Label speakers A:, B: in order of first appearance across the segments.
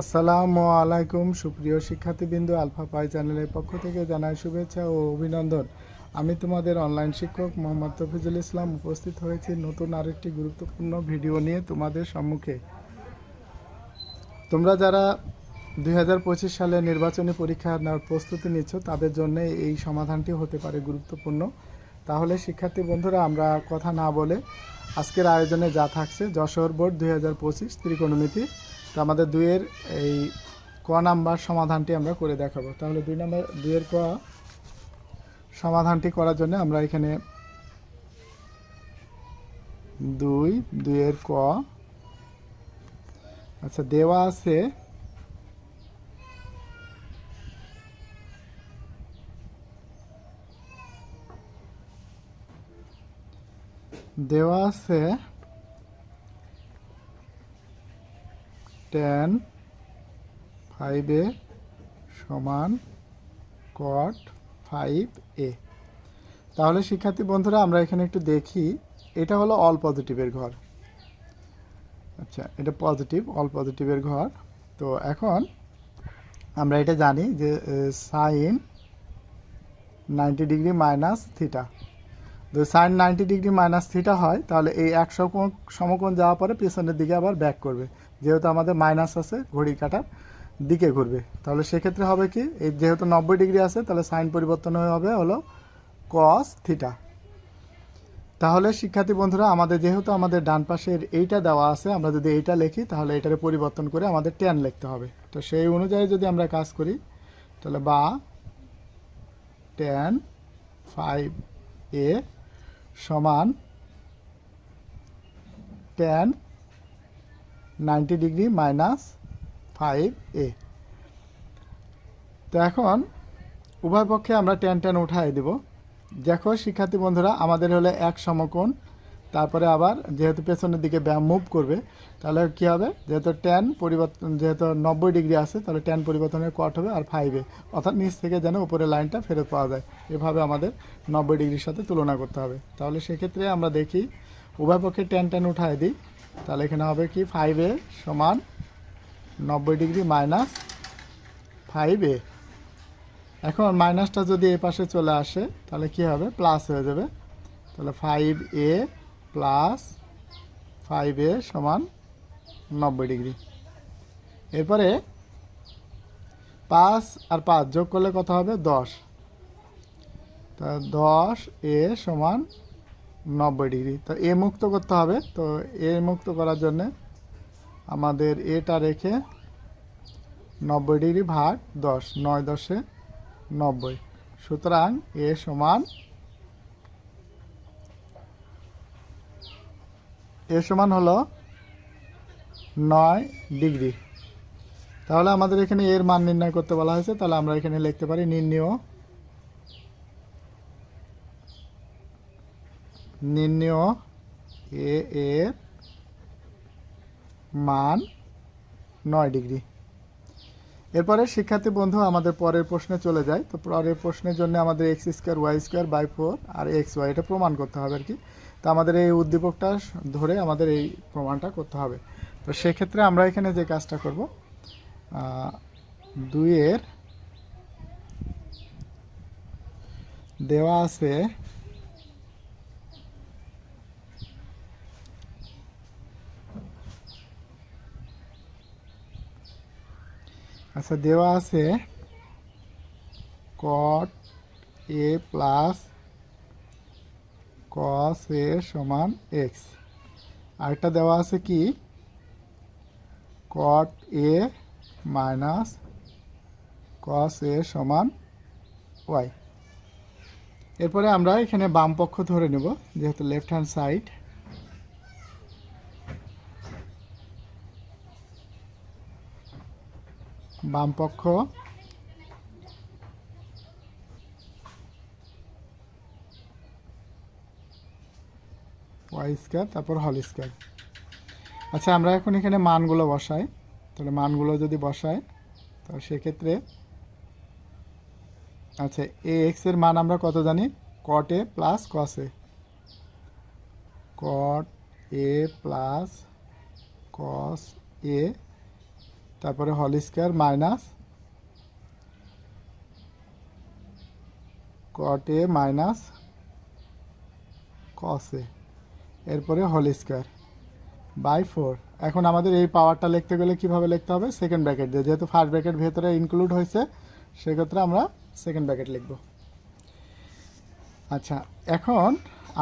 A: আসসালামু আলাইকুম, সুপ্রিয় শিক্ষার্থীবৃন্দ, আলফা পাই চ্যানেলের পক্ষ থেকে জানাই শুভেচ্ছা ও অভিনন্দন। আমি তোমাদের অনলাইন শিক্ষক মোহাম্মদ তফিজুল ইসলাম উপস্থিত হয়েছি নতুন আরেকটি গুরুত্বপূর্ণ ভিডিও নিয়ে তোমাদের সম্মুখে। তোমরা যারা দুই হাজার পঁচিশ সালে নির্বাচনী পরীক্ষা নেওয়ার প্রস্তুতি নিচ্ছ, তাদের জন্য এই সমাধানটি হতে পারে গুরুত্বপূর্ণ। তাহলে শিক্ষার্থী বন্ধুরা, আমরা কথা না বলে আজকের আয়োজনে যা থাকছে, যশোর বোর্ড দুই হাজার পঁচিশ ত্রিকোণমিতি তো আমাদের দুইয়ের এই ক নাম্বার সমাধানটি আমরা করে দেখাবো। তাহলে দুই নাম্বার, দুইয়ের ক সমাধানটি করার জন্য আমরা এখানে দুই, দুইয়ের ক আচ্ছা দেওয়া আছে দেওয়া আছে টেন ফাইভ এ সমান কট ফাইভ এ তাহলে শিক্ষার্থী বন্ধুরা, আমরা এখানে একটু দেখি, এটা হলো অল পজিটিভের ঘর। আচ্ছা এটা পজিটিভ অল পজিটিভের ঘর। তো এখন আমরা এটা জানি যে sine ninety degree minus theta যদি sine ninety degree minus theta হয়, তাহলে এই এক সমকোণ সমকোণ যাওয়ার পরে পেছনের দিকে আবার ব্যাক করবে। যেহেতু আমাদের মাইনাস আছে, ঘড়ির কাটার দিকে ঘুরবে। তাহলে সেক্ষেত্রে হবে কি, এই যেহেতু নব্বই ডিগ্রি আছে, তাহলে সাইন পরিবর্তন হবে হলো কস থিটা তাহলে শিক্ষার্থী বন্ধুরা, আমাদের যেহেতু আমাদের ডান পাশের এইটা দেওয়া আছে, আমরা যদি এইটা লিখি, তাহলে এটারে পরিবর্তন করে আমাদের টেন লিখতে হবে। তো সেই অনুযায়ী যদি আমরা কাজ করি, তাহলে বা টেন ফাইভ এ সমান tan ninety degree minus five A. তো এখন উভয় পক্ষে আমরা টেন টেন উঠাই দেব। দেখো, শিক্ষার্থী বন্ধুরা, আমাদের হলে এক সমকোণ। তারপরে আবার যেহেতু পেছনের দিকে ব্যায়াম মুভ করবে, তাহলে কি হবে? যেহেতু টেন পরিবর্তন যেহেতু নব্বই ডিগ্রি আছে, তাহলে টেন পরিবর্তনের কট হবে আর ফাইভে অর্থাৎ নিচ থেকে যেন উপরের লাইনটা ফেরত পাওয়া যায়। এভাবে আমাদের নব্বই ডিগ্রির সাথে তুলনা করতে হবে। তাহলে সেক্ষেত্রে আমরা দেখি, উভয় পক্ষে টেন টেন উঠাই দিই। তাহলে এখানে হবে কি? ফাইভ এ সমান নব্বই ডিগ্রি মাইনাস ফাইভ এ এখন মাইনাসটা যদি এ পাশে চলে আসে, তাহলে কি হবে? প্লাস হয়ে যাবে। তাহলে five A plus five A সমান নব্বই ডিগ্রি। এরপরে পাঁচ আর পাঁচ যোগ করলে কত হবে? দশ। তা দশ এ সমান নব্বই ডিগ্রি। তো এ মুক্ত করতে হবে। তো এ মুক্ত করার জন্যে আমাদের এটা রেখে নব্বই ডিগ্রি ভাগ দশ, নয় দশে নব্বই। সুতরাং এ সমান এ সমান হলো নয় ডিগ্রি। তাহলে আমাদের এখানে এর মান নির্ণয় করতে বলা হয়েছে। তাহলে আমরা এখানে লিখতে পারি নির্ণয় নির্ণয় এ এর মান নয় ডিগ্রি। এরপরে শিক্ষার্থী বন্ধু, আমাদের পরের প্রশ্নে চলে যায় তো পরের প্রশ্নের জন্য আমাদের x square y square by four R x Y এটা প্রমাণ করতে হবে আর কি তো আমাদের এই উদ্দীপকটা ধরে আমাদের এই প্রমাণটা করতে হবে। তো সেক্ষেত্রে আমরা এখানে যে কাজটা করব দুইয়ের দেওয়া আছে আচ্ছা দেওয়া আছে কট এ প্লাস কস এ সমান এক্স আরেকটা দেওয়া আছে কি? Cot A minus cos A সমান ওয়াই এরপরে আমরা এখানে বাম পক্ষ ধরে নেব, যেহেতু লেফট হ্যান্ড সাইড বাম পক্ষ। ওয়াই স্কোয়ার তারপর হল স্কোয়ার আচ্ছা আমরা এখন এখানে মানগুলো বসাই। তাহলে মানগুলো যদি বসাই, তো সেক্ষেত্রে আচ্ছা এ এক্সের মান আমরা কত জানি? Cot A plus cos cot A plus cos A তারপরে হল square minus cot A minus cos A এরপরে হোল স্কোয়ার বাই ফোর। এখন আমাদের এই পাওয়ারটা লিখতে গেলে কীভাবে লিখতে হবে? সেকেন্ড ব্র্যাকেট দিয়ে। যেহেতু ফার্স্ট ব্র্যাকেট ভেতরে ইনক্লুড হয়েছে, সেক্ষেত্রে আমরা সেকেন্ড ব্র্যাকেট লিখব। আচ্ছা এখন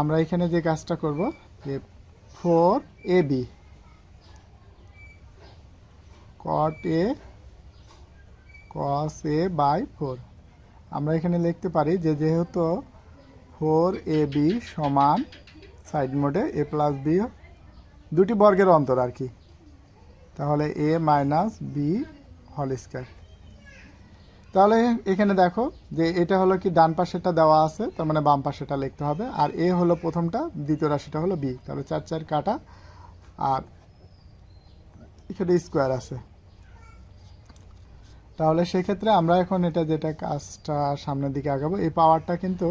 A: আমরা এখানে যে কাজটা করব, যে four A B cot A cos A by four. আমরা এখানে লিখতে পারি যে যেহেতু ফোর এ বি সমান সাইড মোডে এ প্লাস বি দুটি বর্গের অন্তর আর কি। তাহলে এ মাইনাস বি হল স্কোয়ার। তাহলে এখানে দেখো যে এটা হলো কি ডান পাশেটা দেওয়া আছে, তার মানে বাম পাশেটা লিখতে হবে। আর এ হলো প্রথমটা, দ্বিতীয় রাশিটা হলো বি। তাহলে চার চার কাটা, আর এখানে স্কোয়ার আছে। তাহলে সেক্ষেত্রে আমরা এখন এটা যেটা কাজটা সামনের দিকে আগাবো, এই পাওয়ারটা কিন্তু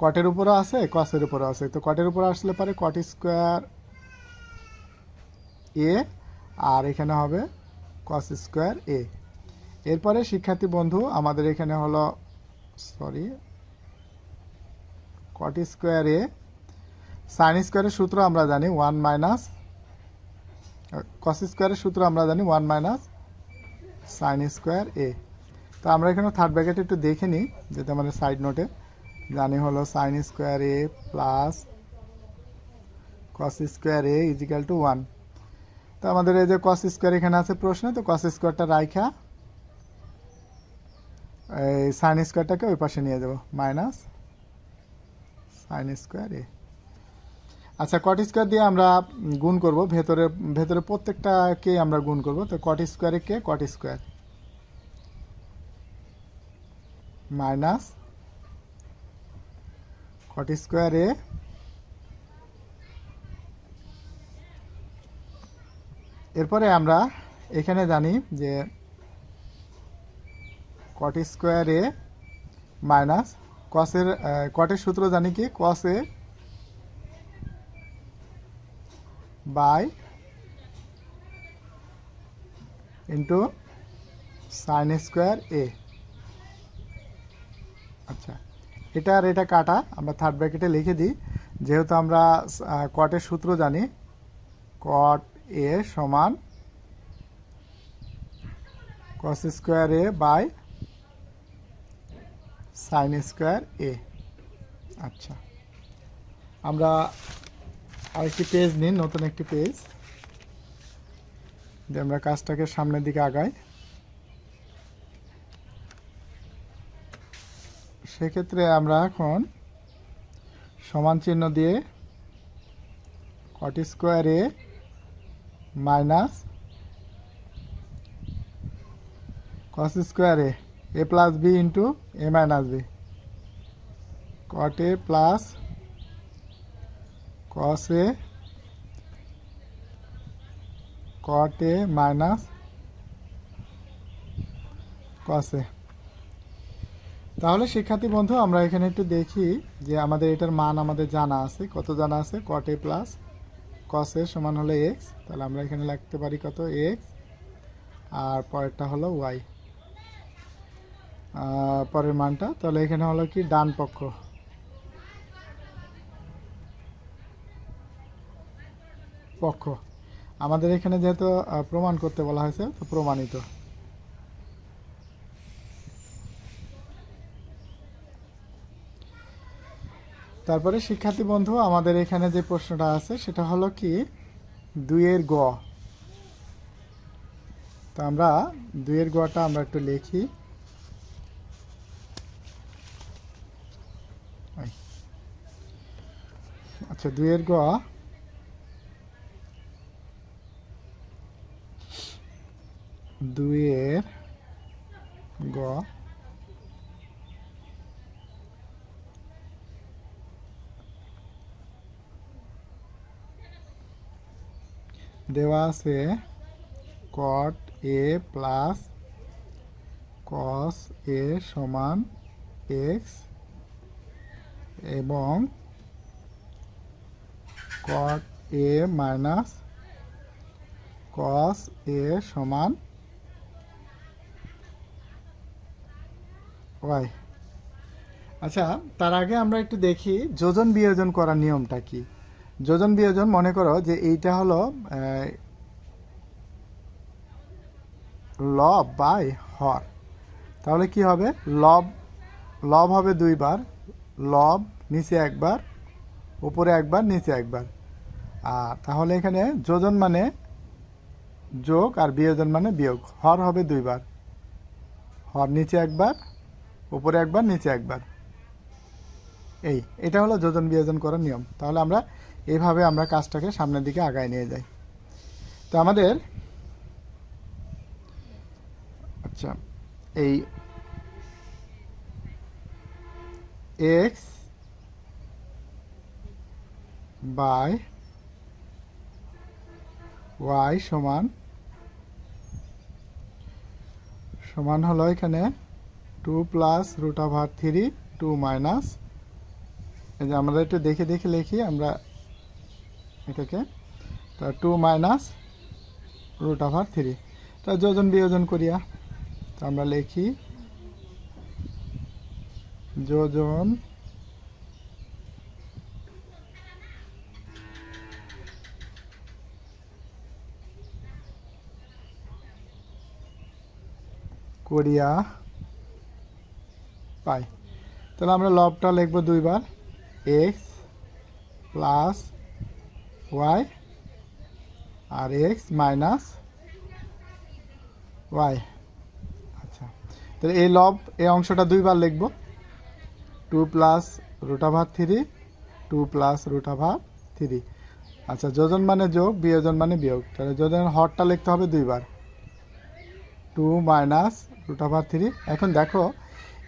A: কটের উপরও আছে কসের উপরও আছে। তো কটের উপরে আসলে পারে কট স্কোয়ার এ আর এখানে হবে কস স্কোয়ার এ এরপরে শিক্ষার্থী বন্ধু, আমাদের এখানে হলো sorry cot square A sine স্কোয়ারের সূত্র আমরা জানি ওয়ান মাইনাস কস স্কোয়ারের সূত্র আমরা জানি one minus sine square A তো আমরা এখানে থার্ড ব্র্যাকেট একটু দেখে নিই যেটা আমাদের সাইড নোটে জানি হলো sine square A plus cos square A is equal to one তো আমাদের এই যে কস স্কোয়ার এখানে আছে প্রশ্নে, তো কস স্কোয়ারটা রাইখা, এই সাইন স্কোয়ারটাকে ওই পাশে নিয়ে যাব। মাইনাস সাইন স্কোয়ার এ আচ্ছা কট স্কোয়ার দিয়ে আমরা গুণ করব, ভেতরে ভেতরে প্রত্যেকটাকে আমরা গুণ করব? তো কট স্কোয়ারে কে? কট স্কোয়ার মাইনাস কট স্কোয়ারে এরপরে আমরা এখানে জানি যে কট স্কোয়ার মাইনাস কসের কটের সূত্র জানি কি? Cos A by into sine square A. আচ্ছা এটা আর এটা কাটা, আমরা থার্ড ব্র্যাকেটে লিখে দিই। যেহেতু আমরা কটের সূত্র জানি কট এ সমান cos square A by sine square A আচ্ছা আমরা আরেকটি পেজ নিন, নতুন একটি পেজ দিয়ে আমরা কাজটাকে সামনের দিকে আগাই। সেক্ষেত্রে আমরা এখন সমান চিহ্ন দিয়ে cot square minus cos square A A plus B into A minus B cot A plus cos cot A minus cos. A তাহলে শিক্ষার্থী বন্ধু, আমরা এখানে একটু দেখি যে আমাদের এটার মান আমাদের জানা আছে। কত জানা আছে? কট এ প্লাস কস এ সমান হলো এক্স তাহলে আমরা এখানে লিখতে পারি কত? এক্স আর পরেরটা হলো ওয়াই পরের মানটা। তাহলে এখানে হলো কি? ডান পক্ষ। পক্ষ। আমাদের এখানে যেহেতু প্রমাণ করতে বলা হয়েছে, তো প্রমাণিত। তারপরে, শিক্ষার্থী বন্ধু, আমাদের এখানে যে প্রশ্নটা আছে, সেটা হলো কি? দুইয়ের গ। তো আমরা দুইয়ের গটা আমরা একটু লিখি। আচ্ছা দুইয়ের গ। দুইয়ের গ। দেওয়া আছে কট এ প্লাস কস এ সমান এক্স এবং কট এ মাইনাস কস এ সমান ওয়াই আচ্ছা তার আগে আমরা একটু দেখি যোজন বিয়োজন করার নিয়মটা কি। যোজন বিয়োজন, মনে করো যে এইটা হলো লব বাই হর তাহলে কি হবে? লব লব হবে দুইবার। লব নিচে একবার, উপরে একবার, নিচে একবার। আর তাহলে এখানে যোজন মানে যোগ আর বিয়োজন মানে বিয়োগ। হর হবে দুইবার। হর নিচে একবার উপরে একবার, নিচে একবার। এই, এটা হলো যোজন বিয়োজন করার নিয়ম। তাহলে আমরা এইভাবে আমরা কাজটাকে সামনের দিকে আগায় নিয়ে যাই। তো আমাদের আচ্ছা এই এক্স বাই ওয়াই সমান সমান হলো এখানে two plus root over three two minus এই যে আমরা একটু দেখে দেখে লিখি, আমরা এটাকে। তা two minus root over three তা যোজন বিয়োজন করিয়া তা আমরা লিখি, যোজন করিয়া পাই। তাহলে আমরা লবটা লিখব দুইবার। এক্স প্লাস ওয়াই আর এক্স মাইনাস ওয়াই আচ্ছা তাহলে এই লব, এই অংশটা দুইবার লিখব। Two plus root over three two plus root over three আচ্ছা যোজন মানে যোগ, বিয়োজন মানে বিয়োগ। তাহলে যোজন হরটা লিখতে হবে দুইবার। Two minus root over three এখন দেখো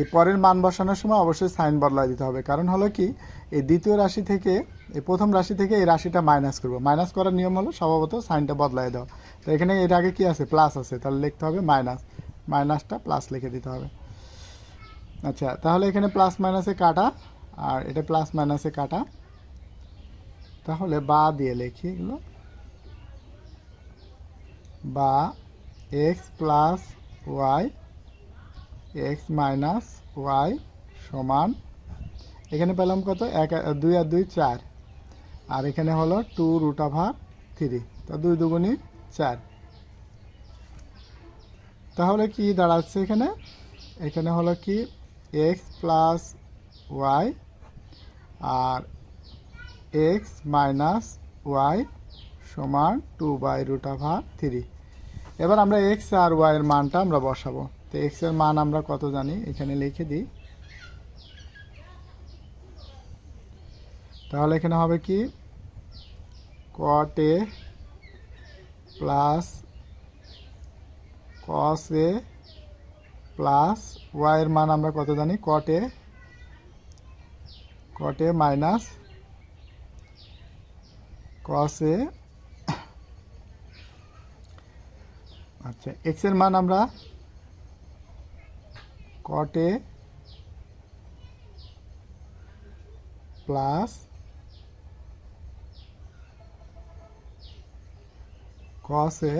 A: এই পরের মান বসানোর সময় অবশ্যই সাইন বদলাই দিতে হবে। কারণ হলো কি, এই দ্বিতীয় রাশি থেকে, এই প্রথম রাশি থেকে এই রাশিটা মাইনাস করব। মাইনাস করার নিয়ম হলো স্বভাবত সাইনটা বদলাই দাও। তো এখানে এর আগে কি আছে? প্লাস আছে। তাহলে লিখতে হবে মাইনাস মাইনাসটা প্লাস লিখে দিতে হবে। আচ্ছা তাহলে এখানে প্লাস মাইনাসে কাটা, আর এটা প্লাস মাইনাসে কাটা। তাহলে বা দিয়ে লিখি এগুলো। বা x plus y x minus y সমান, এখানে পেলাম কত? এক, দুই আর দুই চার। আর এখানে হলো টু রুট ওভার থ্রি, তা দুই দুগুণি চার। তাহলে কি দাঁড়াচ্ছে এখানে? এখানে হলো কি? এক্স প্লাস ওয়াই আর এক্স মাইনাস ওয়াই সমান two by root over three. এবার আমরা এক্স আর ওয়াইয়ের মানটা আমরা বসাবো। তো এক্সের মান আমরা কত জানি? এখানে লিখে দিই। তাহলে এখানে হবে কি? Cot A plus cos A plus y এর মান আমরা কত জানি? Cot A caught A minus cos এ আচ্ছা এক্সের মান আমরা cot plus cos A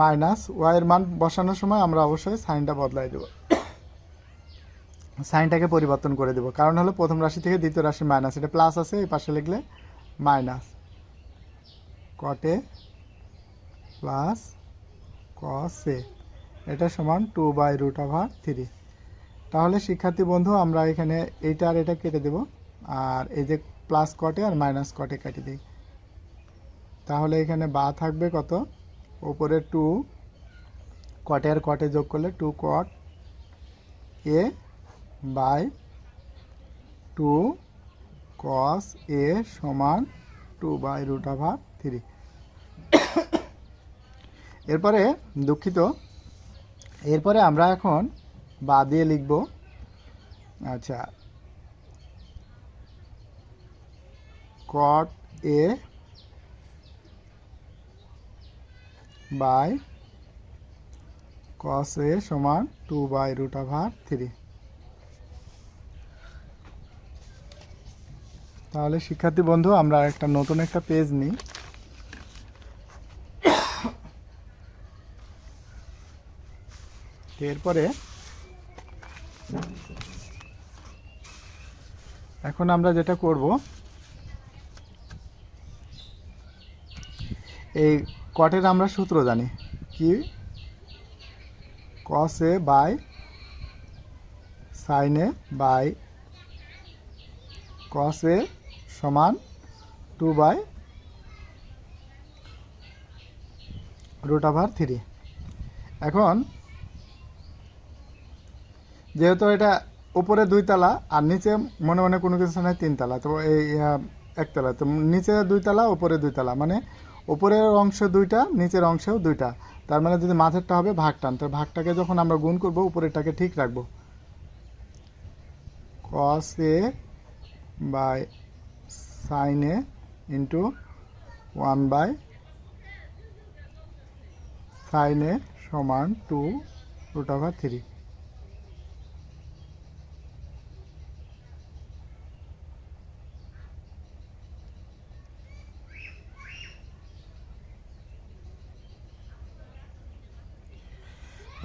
A: minus y এর মান বসানোর সময় আমরা অবশ্যই সাইনটা বদলাই দেব। সাইনটাকে পরিবর্তন করে দেব। কারণ হলো প্রথম রাশি থেকে দ্বিতীয় রাশি মাইনাস। এটা প্লাস আছে, এই পাশে লিখলে মাইনাস। কটে plus cos. এটা সমান two by root over three তাহলে শিক্ষার্থী বন্ধু, আমরা এখানে এইটা আর এটা কেটে দেব। আর এই যে প্লাস কটে আর মাইনাস কটে কেটে দিই। তাহলে এখানে বা থাকবে কত? ওপরে টু কটে আর কটে যোগ করলে two cot A by two cos A সমান two by root over three এরপরে দুঃখিত এরপরে আমরা এখন বা দিয়ে লিখব। আচ্ছা। কট এ বাই কস এ সমান two by root over three তাহলে শিক্ষার্থী বন্ধু, আমরা একটা নতুন একটা পেজ নিই। এরপরে এখন আমরা যেটা করব, এই কটের আমরা সূত্র জানি। কি? Cos A by sine A by cos A সমান two by root over three এখন যেহেতু এটা উপরে দুই তালা, আর নিচে মনে মনে কোনো কিছু নেই, তিন তালা। তো এই একতলা তো নিচে দুই তালা, উপরে দুই তালা। মানে উপরের অংশ দুইটা, নিচের অংশেও দুইটা। তার মানে যদি মাঝেরটা হবে, ভাগ টান। তো ভাগটাকে যখন আমরা গুণ করব, উপরেরটাকে ঠিক রাখব। Cos A by sine A into one by sine A সমান টু রুট ওভার থ্রি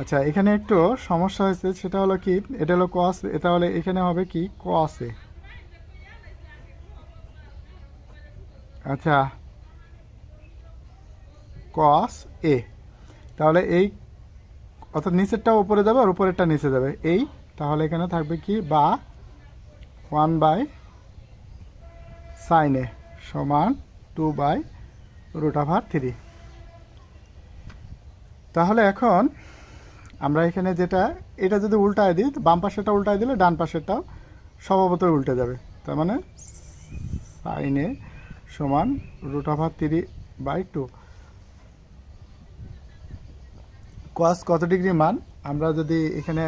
A: আচ্ছা এখানে একটু সমস্যা হয়েছে, সেটা হলো কি, এটা হলো কস এটা হলে এখানে হবে কি কস আচ্ছা কস এ। তাহলে এই, অর্থাৎ নিচেরটা উপরে যাবে আর উপরেরটা নিচে যাবে। এই, তাহলে এখানে থাকবে কি, বা ওয়ান বাই সাইন এ সমান টু বাই রুট থ্রি তাহলে এখন আমরা এখানে যেটা, এটা যদি উল্টায় দিই বাম পাশেরটা উল্টায় দিলে ডান পাশেরটাও স্বভাবতই উল্টে যাবে। তার মানে সাইনে সমান root over three by two cos কত ডিগ্রি মান? আমরা যদি এখানে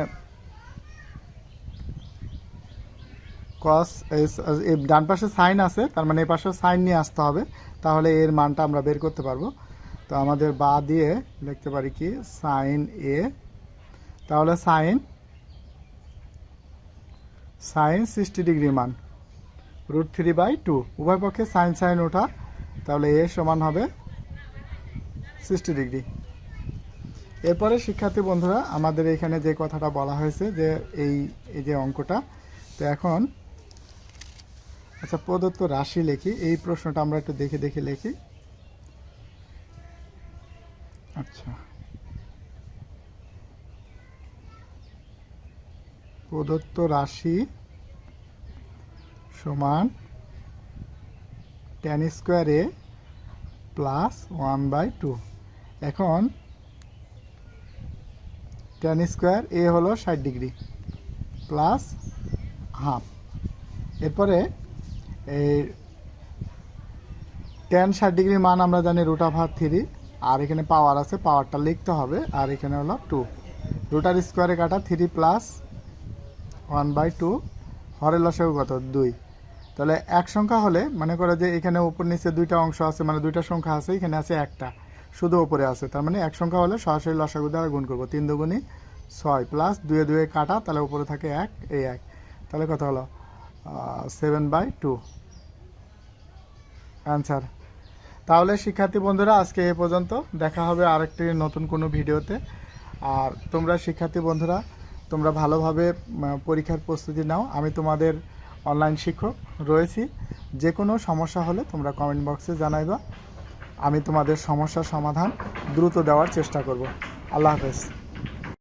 A: কস এই ডান পাশে সাইন আছে, তার মানে এই পাশে সাইন নিয়ে আসতে হবে, তাহলে এর মানটা আমরা বের করতে পারব। তো আমাদের বা দিয়ে লিখতে পারি কি? সাইন এ তাহলে সাইন সাইন সিক্সটি ডিগ্রি মান রুট থ্রি বাই টু উভয় পক্ষে সাইন সাইন ওঠা, তাহলে এ সমান হবে সিক্সটি ডিগ্রি এরপরে শিক্ষার্থী বন্ধুরা, আমাদের এখানে যে কথাটা বলা হয়েছে যে এই এই যে অঙ্কটা, তো এখন আচ্ছা প্রদত্ত রাশি লিখি। এই প্রশ্নটা আমরা একটু দেখে দেখে লিখি। আচ্ছা। প্রদত্ত রাশি সমান tan square A plus one by two এখন টেন স্কোয়ার এ হলো ষাট ডিগ্রি প্লাস হাফ এরপরে এই টেন ষাট ডিগ্রি মান আমরা জানি রুট অফ হাফ থ্রি আর এখানে পাওয়ার আছে পাওয়ারটা লিখতে হবে, আর এখানে হলো টু রুটার স্কোয়ারে কাটা three plus one by two হরের লসাগু কত? দুই। তাহলে এক সংখ্যা হলে মনে করো যে এখানে উপর নিচে দুইটা অংশ আছে মানে দুইটা সংখ্যা আছে, এখানে আছে একটা। শুধু ওপরে আছে, তার মানে এক সংখ্যা হলে সরাসরি লসাগু দ্বারা গুণ করব। তিন দুগুণি ছয় প্লাস দুয়ে দুয়ে কাটা, তাহলে উপরে থাকে এক, এই এক। তাহলে কত হলো? সেভেন বাই টু অ্যান্সার তাহলে শিক্ষার্থী বন্ধুরা, আজকে এ পর্যন্ত। দেখা হবে আরেকটি নতুন কোনো ভিডিওতে। আর তোমরা শিক্ষার্থী বন্ধুরা তোমরা ভালোভাবে পরীক্ষার প্রস্তুতি নাও। আমি তোমাদের অনলাইন শিক্ষক রয়েছি। যে কোনো সমস্যা হলে তোমরা কমেন্ট বক্সে জানাইবা। আমি তোমাদের সমস্যার সমাধান দ্রুত দেওয়ার চেষ্টা করব। আল্লাহ হাফেজ।